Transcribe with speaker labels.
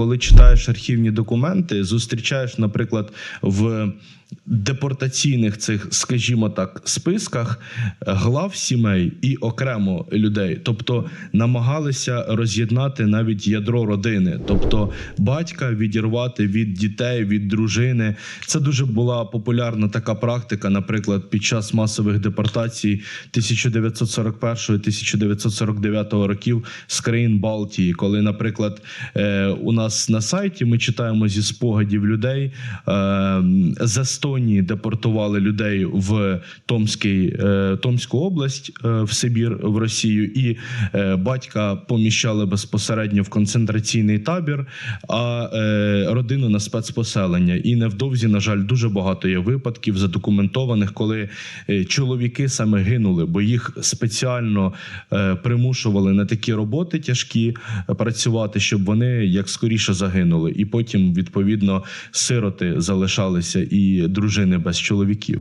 Speaker 1: коли читаєш архівні документи, зустрічаєш, наприклад, в депортаційних цих, скажімо так, списках глав сімей і окремо людей, тобто намагалися роз'єднати навіть ядро родини, тобто батька відірвати від дітей, від дружини. Це дуже була популярна така практика, наприклад, під час масових депортацій 1941-1949 років з країн Балтії, коли, наприклад, е, у нас на сайті. Ми читаємо зі спогадів людей. Е, з Естонії депортували людей в Томський, е, Томську область е, в Сибір в Росію, і е, батька поміщали безпосередньо в концентраційний табір, а е, родину на спецпоселення. І невдовзі, на жаль, дуже багато є випадків задокументованих, коли е, чоловіки саме гинули, бо їх спеціально примушували на такі роботи тяжкі працювати, щоб вони як скоріше загинули, і потім відповідно сироти залишалися і дружини без чоловіків.